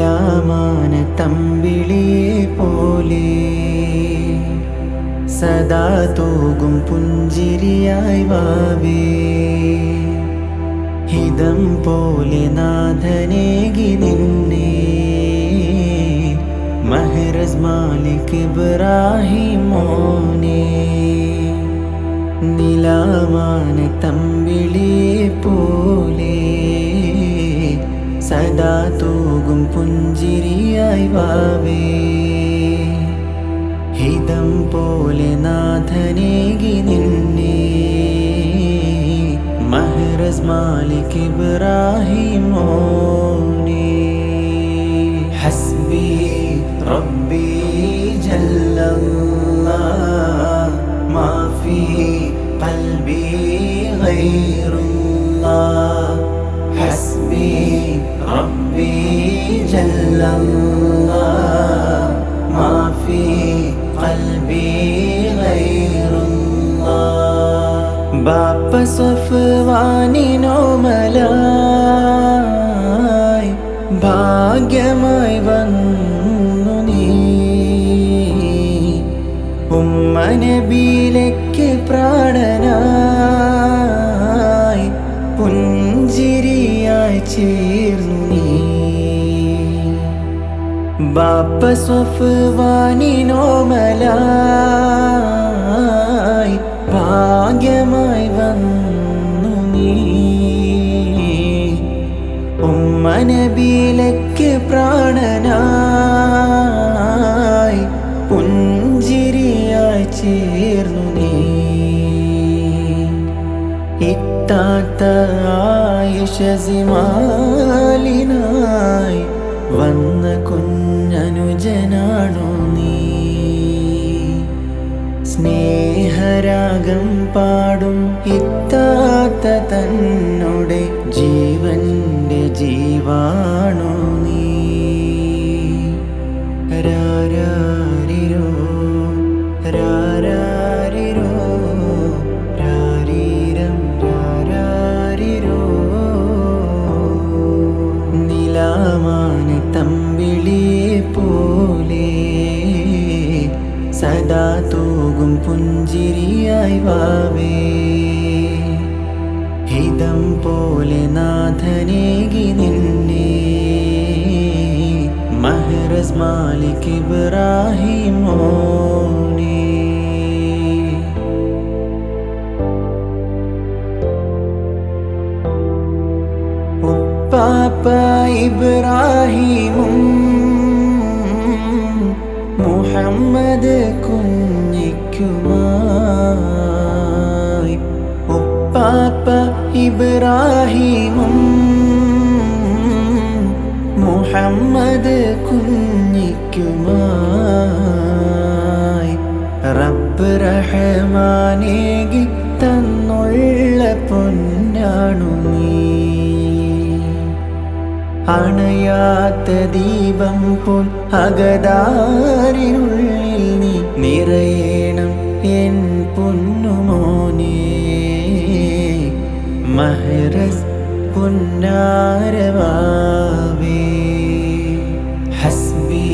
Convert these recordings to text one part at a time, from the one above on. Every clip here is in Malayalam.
നിലാമാന തമ്പിളിയെ പോലെ സദാ തൂകും പുഞ്ചിരിയായി വാവേ. ഹിതം പോലെ നാഥനേകി നിന്നെ മഹ്റസ് മാലിക് ഇബ്രാഹിം മോനെ നിലാമാന തമ്പിളിയെ പോലെ സദാ പുഞ്ചിരിയായി വാവേ. ഹിതം പോലെ നാഥനേകി നിന്നെ. മഹറസ് മാലിക് ഇബ്രാഹിം മോനെ ഹസ്ബി റബ്ബി ജല്ലല്ലാഹ് മാഫി ഖൽബി ഗൈറുല്ലാഹ് ഹസ്ബി റബ്ബി ജല്ലല്ലാഹ് മാ ഫീ ഖൽബി ഗൈറുല്ലാഹ് ബാപ്പ സഫ്വാനിനോ മലായി ഭാഗ്യമായി ബാപ്പ സ്വഫ്വാനിനോ മലായി ഭാഗ്യമായി വന്നു നീ. ഉമ്മ നബീലയ്ക്ക് പ്രാണനായി പുഞ്ചിരിയായി ചേർന്നു നീ. ഇത്താത്ത ആയുഷസിമാലിനായി വന്ന കുഞ്ഞനുജനാണോ നീ? സ്നേഹരാഗം പാടും ഇത്താത്ത തന്നോടെ ജീവന്റെ ജീവാണു തമ്പിളിയെ പോലെ സദാ തൂകും പുഞ്ചിരിയായി വാവേ. ഹിതം പോലെ നാഥനേകി നിന്നെ. മഹ്റസ് മാലിക് ഇബ്രാഹിം ഉപ്പാപ്പ ഇബ്രാഹിമും മുഹമ്മദ് കുഞ്ഞിക്കുമായി. ഉപ്പാപ്പ ഇബ്രാഹിമും മുഹമ്മദ് കുഞ്ഞിക്കുമായി. റബ്ബ് റഹ്മാനേകി തന്നുള്ള പൊന്നാണു നീ. അണയാത്ത ദീപം പോൽ അകതാരിനുള്ളിൽ നീ നിറയണം എൻ പൊന്നുമോനെ. മഹരസ് പുന്നാരവാവേ. ഹസ്ബി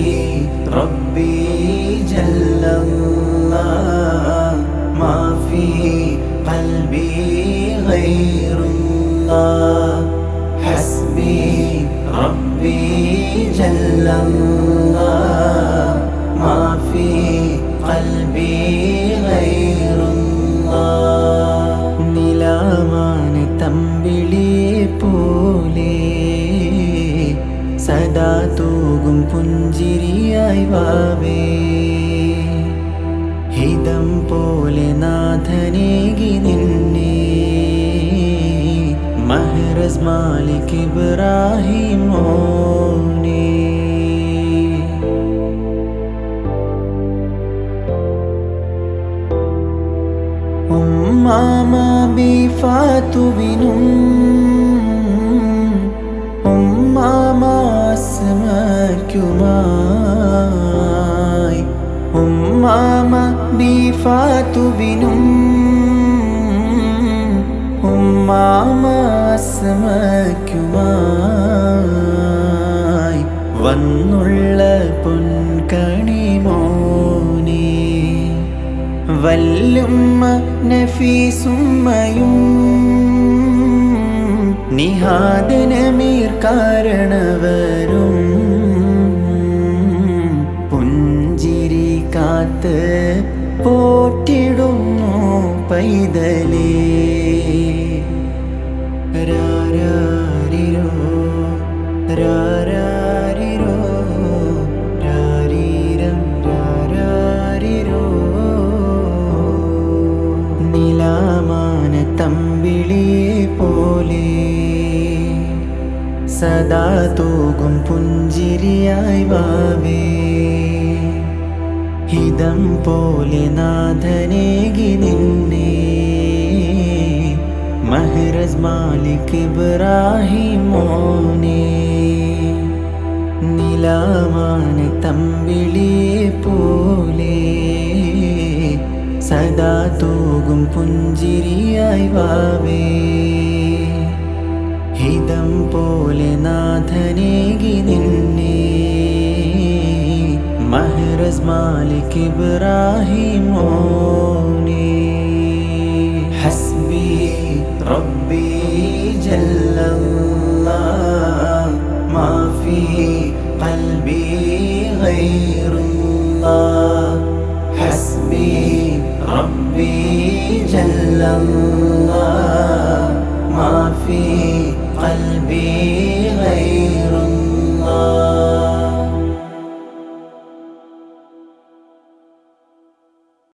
റബ്ബി ജല്ലല്ലാഹ് غير الله ഖൽബി ഗൈറുല്ലാഹ് جل الله ما في قلبي ഖൽബി الله നിലാമാന തമ്പിളിയെ പോലെ സദാ തൂകും പുഞ്ചിരിയായി വാവേ. ഹിതം പോലെ നാഥനേകി നിന്നെ മഹ്റസ് മാലിക് ഇബ്രാഹിം മോനെ ഉമ്മാമ ബിഫാത്തുവിനും ഉമ്മാമ അസ്മയ്ക്കുമായി. ഉമ്മാമ ബിഫാത്തുവിനും ഉമ്മാമ അസ്മയ്ക്കുമായി വന്നുള്ള പൊൻകണി മോനെ. വല്ലുമ്മ നഫീസുമ്മയും നിഹാദനമീർ കാരണവരും. പുഞ്ചിരി കാത്ത് പോറ്റിടുന്നു പൈതലേ. തമ്പിളിയെ പോലെ സദാ തൂകും പുഞ്ചിരിയായി വാവേ. ഹിതം പോലെ നാഥനേകി നിന്നെ. മഹ്റസ് മാലിക് ഇബ്രാഹിം മോനെ നിലാമാണ് തമ്പിളിയെ പോലെ സദാ തൂകും പുഞ്ചിരിയായി വാവേ. ഹിതം പോലെ നാഥനേകി നിന്നെ. മഹ്റസ് മാലിക് ഇബ്രാഹിമോനെ ഹസ്ബി റബ്ബി ജല്ലല്ലാഹ് جل الله. ما في قلبي غير الله.